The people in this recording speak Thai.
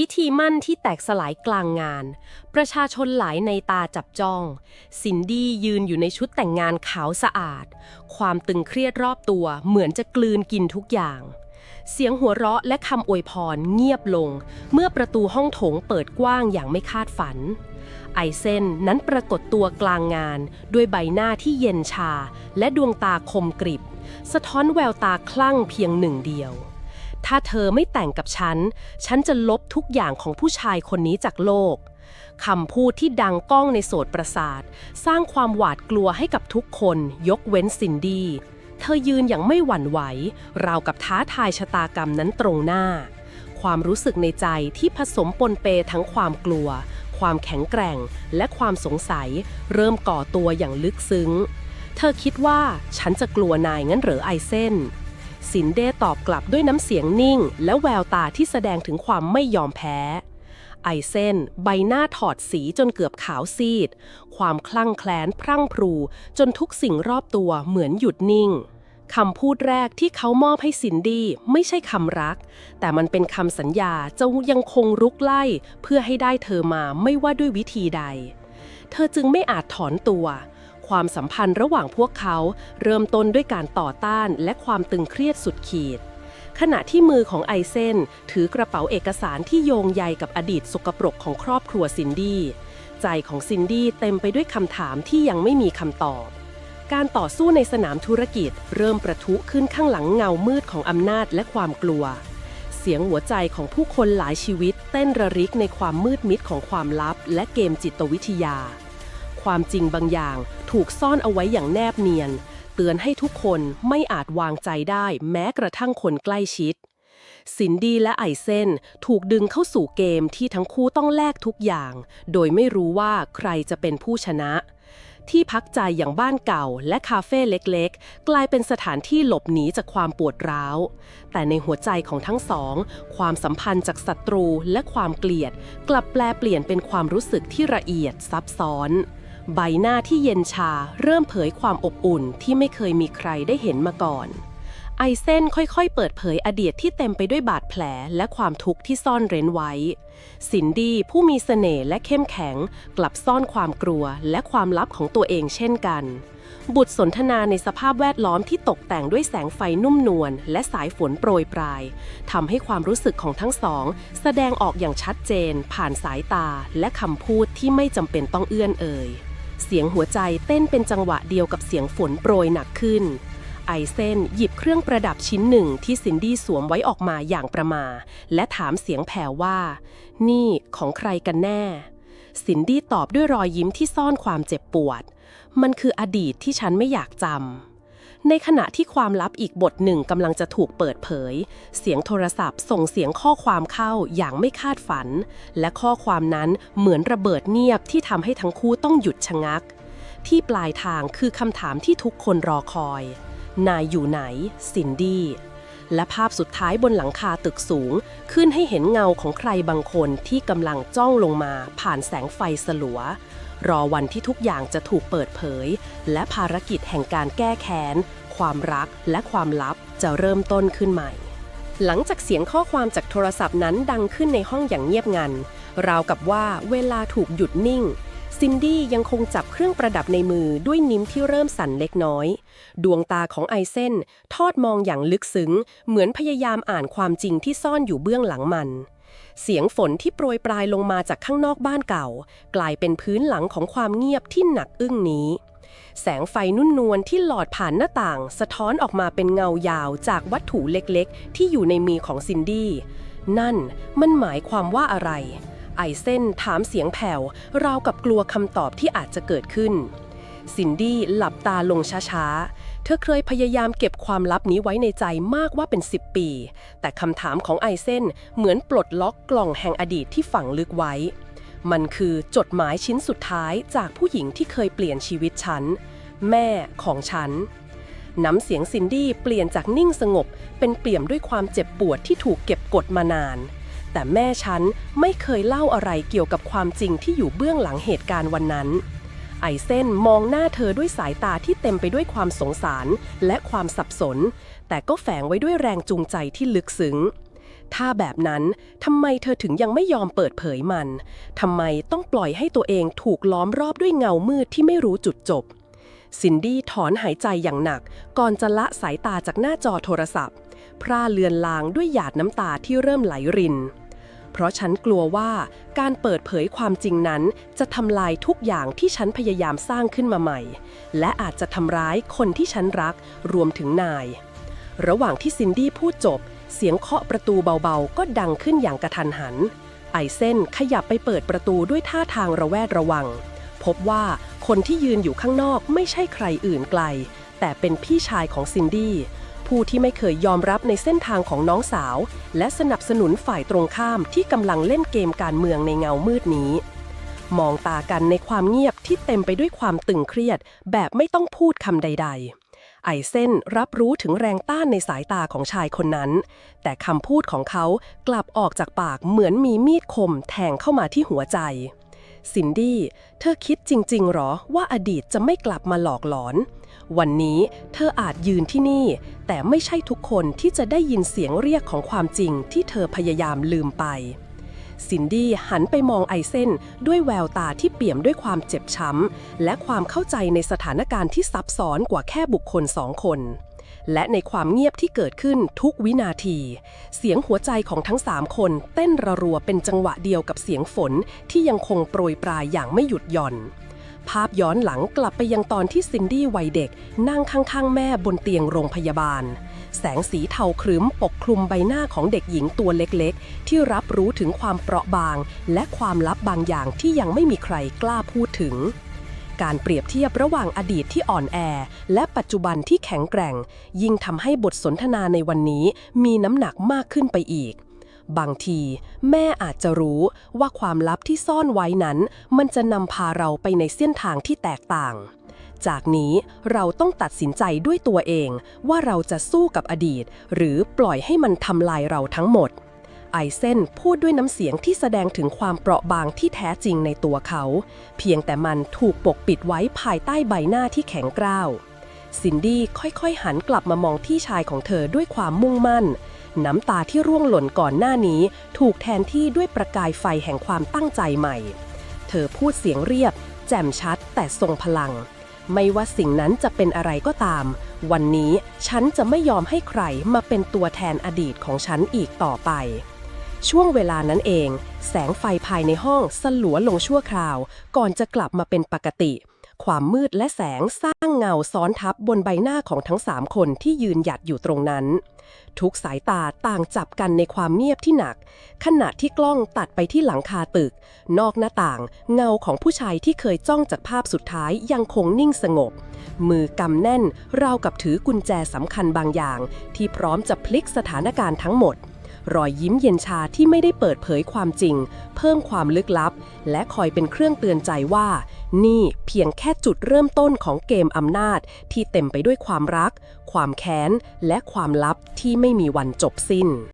พิธีมั่นที่แตกสลายกลางงาน ประชาชนหลายในตาจับจ้องซินดี้ยืนอยู่ในชุดแต่งงานขาวสะอาด ความตึงเครียดรอบตัวเหมือนจะกลืนกินทุกอย่าง เสียงหัวเราะและคำอวยพรเงียบลง เมื่อประตูห้องโถงเปิดกว้างอย่างไม่คาดฝัน ไอเซนนั้นปรากฏตัวกลางงาน ด้วยใบหน้าที่เย็นชา และดวงตาคมกริบ สะท้อนแววตาคลั่งเพียงหนึ่งเดียว ถ้าเธอไม่แต่งกับฉัน ฉันจะลบทุกอย่างของผู้ชายคนนี้จากโลกคำพูดที่ดังก้องในโสตประสาท สร้างความหวาดกลัวให้กับทุกคนยกเว้นซินดี้ เธอยืนอย่างไม่หวั่นไหว ราวกับท้าทายชะตากรรมนั้นตรงหน้า ความรู้สึกในใจที่ผสมปนเปทั้งความกลัว ความแข็งแกร่ง และความสงสัย เริ่มก่อตัวอย่างลึกซึ้ง เธอคิดว่าฉันจะกลัวนายงั้นเหรอไอเส้น สินเดตอบกลับด้วยน้ำเสียงนิ่ง และแววตาที่แสดงถึงความไม่ยอมแพ้ ไอเส้นใบหน้าถอดสีจนเกือบขาวซีด ความคลั่งแคลนพรั่งพรู จนทุกสิ่งรอบตัวเหมือนหยุดนิ่งคำพูดแรกที่เขามอบให้ซินดี้ไม่ใช่คำรัก แต่มันเป็นคำสัญญาจะยังคงรุกไล่ เพื่อให้ได้เธอมาไม่ว่าด้วยวิธีใด เธอจึงไม่อาจถอนตัว ความสัมพันธ์ระหว่างพวกเขา เริ่มต้นด้วยการต่อต้านและความตึงเครียดสุดขีด ขณะที่มือของไอเซนถือกระเป๋าเอกสารที่โยงใยกับอดีตสกปรกของครอบครัวซินดี้ใจของซินดี้เต็มไปด้วยคำถามที่ยังไม่มีคำตอบ การต่อสู้ในสนามธุรกิจ เริ่มประทุขึ้นข้างหลังเงามืดของอำนาจและความกลัว เสียงหัวใจของผู้คนหลายชีวิตเต้นระริกในความมืดมิดของความลับและเกมจิตวิทยา ความจริงบางอย่าง ถูกซ่อนเอาไว้อย่างแนบเนียน เตือนให้ทุกคนไม่อาจวางใจได้แม้กระทั่งคนใกล้ชิดซินดีและไอเซนถูกดึงเข้าสู่เกมที่ทั้งคู่ต้องแลกทุกอย่าง โดยไม่รู้ว่าใครจะเป็นผู้ชนะ ที่พักใจอย่างบ้านเก่าและคาเฟ่เล็กๆ กลายเป็นสถานที่หลบหนีจากความปวดร้าว แต่ในหัวใจของทั้งสอง ความสัมพันธ์จากศัตรูและความเกลียด กลับแปลเปลี่ยนเป็นความรู้สึกที่ละเอียดซับซ้อน ใบหน้าที่เย็นชาเริ่มเผยความอบอุ่นที่ไม่เคยมีใครได้เห็นมาก่อน ไอเซนค่อยๆ เปิดเผยอดีตที่เต็มไปด้วยบาดแผลและความทุกข์ที่ซ่อนเร้นไว้ สินดีผู้มีเสน่ห์และเข้มแข็ง กลับซ่อนความกลัวและความลับของตัวเองเช่นกันบุตรสนทนาในสภาพแวดล้อมที่ตกแต่งด้วยแสงไฟนุ่มนวลและสายฝนโปรยปลายทำให้ความรู้สึกของทั้งสอง แสดงออกอย่างชัดเจน ผ่านสายตาและคำพูดที่ไม่จำเป็นต้องเอื้อนเอ่ย เสียงหัวใจเต้นเป็นจังหวะเดียวกับเสียงฝนโปรยหนักขึ้น ไอเซนหยิบเครื่องประดับชิ้นหนึ่งที่ซินดี้สวมไว้ออกมาอย่างประมา และถามเสียงแผ่วว่า นี่ของใครกันแน่ ซินดี้ตอบด้วยรอยยิ้มที่ซ่อนความเจ็บปวด มันคืออดีตที่ฉันไม่อยากจำ ในขณะที่ความลับอีกบทหนึ่งกำลังจะถูกเปิดเผย เสียงโทรศัพท์ส่งเสียงข้อความเข้าอย่างไม่คาดฝัน และข้อความนั้นเหมือนระเบิดเงียบที่ทำให้ทั้งคู่ต้องหยุดชะงัก ที่ปลายทางคือคำถามที่ทุกคนรอคอย นายอยู่ไหน ซินดี้ และภาพสุดท้ายบนหลังคาตึกสูง ขึ้นให้เห็นเงาของใครบางคนที่กำลังจ้องลงมาผ่านแสงไฟสลัว รอวันที่ทุกอย่างจะถูกเปิดเผย และภารกิจแห่งการแก้แค้น ความรักและความลับจะเริ่มต้นขึ้นใหม่ หลังจากเสียงข้อความจากโทรศัพท์นั้นดังขึ้นในห้องอย่างเงียบงัน ราวกับว่าเวลาถูกหยุดนิ่ง ซินดี้ยังคงจับเครื่องประดับในมือด้วยนิ้มที่เริ่มสั่นเล็กน้อย ดวงตาของไอเซนทอดมองอย่างลึกซึ้ง เหมือนพยายามอ่านความจริงที่ซ่อนอยู่เบื้องหลังมัน เสียงฝนที่โปรยปลายลงมาจากข้างนอกบ้านเก่า กลายเป็นพื้นหลังของความเงียบที่หนักอึ้งนี้ แสงไฟนุ่นนวลที่หลอดผ่านหน้าต่าง สะท้อนออกมาเป็นเงายาวจากวัตถุเล็กๆ ที่อยู่ในมือของซินดี้นั่นมันหมายความว่าอะไร ไอเซนถามเสียงแผ่ว ราวกับกลัวคำตอบที่อาจจะเกิดขึ้น ซินดี้หลับตาลงช้าๆ เธอเคยพยายามเก็บความลับนี้ไว้ในใจมากว่าเป็น 10 ปี แต่คำถามของไอเซนเหมือนปลดล็อกกล่องแห่งอดีตที่ฝังลึกไว้ มันคือจดหมายชิ้นสุดท้ายจากผู้หญิงที่เคยเปลี่ยนชีวิตฉัน แม่ของฉันน้ำเสียงซินดี้เปลี่ยนจากนิ่งสงบ เป็นเปี่ยมด้วยความเจ็บปวดที่ถูกเก็บกดมานาน แต่แม่ฉันไม่เคยเล่าอะไรเกี่ยวกับความจริงที่อยู่เบื้องหลังเหตุการณ์วันนั้น ไอเซนมองหน้าเธอด้วยสายตาที่เต็มไปด้วยความสงสารและความสับสน แต่ก็แฝงไว้ด้วยแรงจูงใจที่ลึกซึ้ง ถ้าแบบนั้นทำไมเธอถึงยังไม่ยอมเปิดเผยมันทำไมต้องปล่อยให้ตัวเองถูกล้อมรอบด้วยเงามืดที่ไม่รู้จุดจบซินดี้ถอนหายใจอย่างหนัก ก่อนจะละสายตาจากหน้าจอโทรศัพท์ พร่าเลือนลางด้วยหยาดน้ำตาที่เริ่มไหลริน เพราะฉันกลัวว่าการเปิดเผยความจริงนั้น จะทำลายทุกอย่างที่ฉันพยายามสร้างขึ้นมาใหม่ และอาจจะทำร้ายคนที่ฉันรักรวมถึงนาย ระหว่างที่ซินดี้พูดจบ เสียงเคาะประตูเบาๆ ก็ดังขึ้นอย่างกระทันหัน ไอเส้นขยับไปเปิดประตูด้วยท่าทางระแวดระวัง พบว่าคนที่ยืนอยู่ข้างนอกไม่ใช่ใครอื่นไกล แต่เป็นพี่ชายของซินดี้ ผู้ที่ไม่เคยยอมรับในเส้นทางของน้องสาว และสนับสนุนฝ่ายตรงข้ามที่กำลังเล่นเกมการเมืองในเงามืดนี้ มองตากันในความเงียบที่เต็มไปด้วยความตึงเครียด แบบไม่ต้องพูดคำใด ๆไอเส้นรับรู้ถึงแรงต้านในสายตาของชายคนนั้น แต่คำพูดของเขากลับออกจากปากเหมือนมีมีดคมแทงเข้ามาที่หัวใจ ซินดี้ เธอคิดจริง ๆ หรอว่าอดีตจะไม่กลับมาหลอกหลอน วันนี้เธออาจยืนที่นี่ แต่ไม่ใช่ทุกคนที่จะได้ยินเสียงเรียกของความจริงที่เธอพยายามลืมไป ซินดี้หันไปมองไอเซนด้วยแววตาที่เปี่ยมด้วยความเจ็บช้ำ และความเข้าใจในสถานการณ์ที่ซับซ้อนกว่าแค่บุคคลสองคน และในความเงียบที่เกิดขึ้นทุกวินาที เสียงหัวใจของทั้งสามคนเต้นระรัวเป็นจังหวะเดียวกับเสียงฝนที่ยังคงโปรยปลายอย่างไม่หยุดหย่อน ภาพย้อนหลังกลับไปยังตอนที่ซินดี้วัยเด็ก นั่งข้างๆ แม่บนเตียงโรงพยาบาล แสงสีเทาครึ้มปกคลุมใบหน้าของเด็กหญิงตัวเล็กๆ ที่รับรู้ถึงความเปราะบาง และความลับบางอย่างที่ยังไม่มีใครกล้าพูดถึง การเปรียบเทียบระหว่างอดีตที่อ่อนแอ และปัจจุบันที่แข็งแกร่ง ยิ่งทำให้บทสนทนาในวันนี้มีน้ำหนักมากขึ้นไปอีก บางที แม่อาจจะรู้ว่าความลับที่ซ่อนไว้นั้น มันจะนำพาเราไปในเส้นทางที่แตกต่าง จากนี้เราต้องตัดสินใจด้วยตัวเอง ว่าเราจะสู้กับอดีต หรือปล่อยให้มันทำลายเราทั้งหมด ไอเซนพูดด้วยน้ำเสียงที่แสดงถึงความเปราะบางที่แท้จริงในตัวเขา เพียงแต่มันถูกปกปิดไว้ภายใต้ใบหน้าที่แข็งกร้าว ซินดี้ค่อยๆ หันกลับมามองพี่ชายของเธอด้วยความมุ่งมั่น น้ำตาที่ร่วงหล่นก่อนหน้านี้ ถูกแทนที่ด้วยประกายไฟแห่งความตั้งใจใหม่ เธอพูดเสียงเรียบ แจ่มชัด แต่ทรงพลัง ไม่ว่าสิ่งนั้นจะเป็นอะไรก็ตาม วันนี้ฉันจะไม่ยอมให้ใครมาเป็นตัวแทนอดีตของฉันอีกต่อไป ช่วงเวลานั้นเอง แสงไฟภายในห้องสลัวลงชั่วคราว ก่อนจะกลับมาเป็นปกติ ความมืดและแสงสร้างเงาซ้อนทับบนใบหน้าของทั้งสามคนที่ยืนหยัดอยู่ตรงนั้น ทุกสายตาต่างจับกันในความเงียบที่หนัก ขณะที่กล้องตัดไปที่หลังคาตึก นอกหน้าต่าง เงาของผู้ชายที่เคยจ้องจากภาพสุดท้ายยังคงนิ่งสงบ มือกำแน่นราวกับถือกุญแจสำคัญบางอย่าง ที่พร้อมจะพลิกสถานการณ์ทั้งหมด รอยยิ้มเย็นชาที่ไม่ได้เปิดเผยความจริง เพิ่มความลึกลับ และคอยเป็นเครื่องเตือนใจว่า นี่เพียงแค่จุดเริ่มต้นของเกมอำนาจ ที่เต็มไปด้วยความรัก ความแค้น และความลับที่ไม่มีวันจบสิ้น